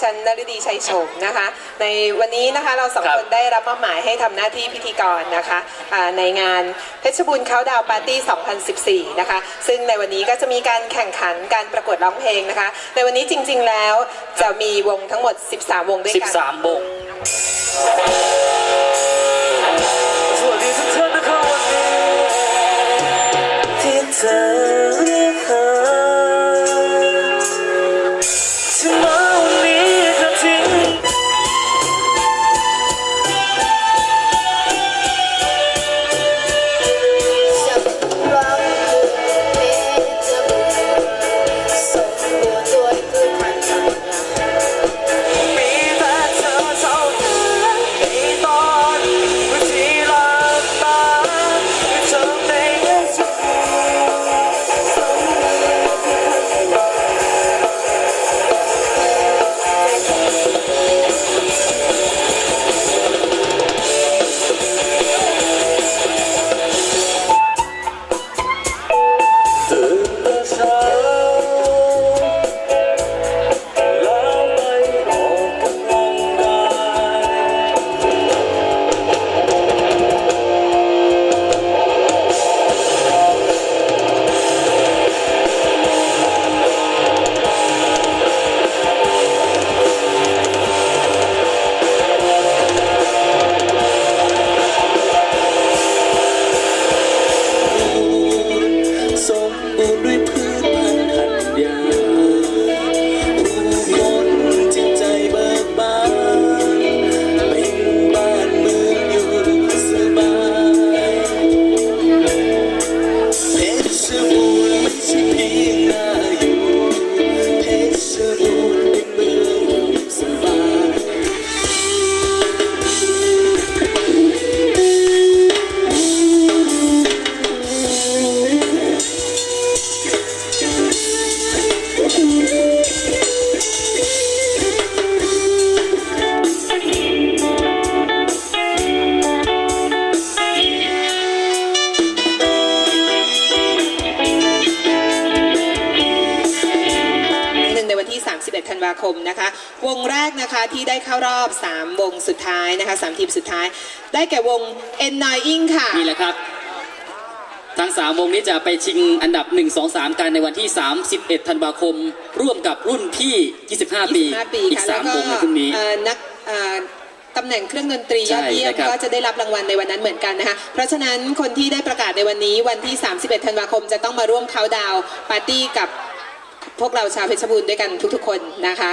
ฉันนฤดีชัยโฉมนะคะ ในวันนี้นะคะเราสองครับคนได้รับมอบหมายให้ทำหน้าที่พิธีกรนะคะอ่าในงานเพชรบูรณ์เขาดาวปาร์ตี้ 2014 นะคะ ซึ่งในวันนี้ก็จะมีการแข่งขันการประกวดร้องเพลงนะคะ ในวันนี้จริง ๆแล้วจะมีวงทั้งหมด 13 วงด้วยกัน 13วง 31 ธันวาคมนะคะ วงแรกนะคะที่ได้เข้ารอบ 3 วงสุดท้ายนะคะ 3 ทีมสุดท้าย ได้แก่วง N n i n g ค่ะ นี่แหละครับ ทั้ง 3 วงนี้จะไปชิงอันดับ 1 2 3 กันในวันที่ 31 ธันวาคม ร่วมกับรุ่นพี่ 25 ปี 25ปีอีก ค่ะ3วงในพรุ่งนี้ เอ่อนักเอ่อตำแหน่งเครื่องดนตรียอดเยี่ยมใช่นะครับ ก็จะได้รับรางวัลในวันนั้นเหมือนกันนะคะ เพราะฉะนั้นคนที่ได้ประกาศในวันนี้วันที่ 31 ธันวาคมจะต้องมาร่วมเขาน์ดาวน์ปาร์ตี้กับ พวกเราชาวเพชรบูรณ์ด้วยกันทุกๆคนนะคะ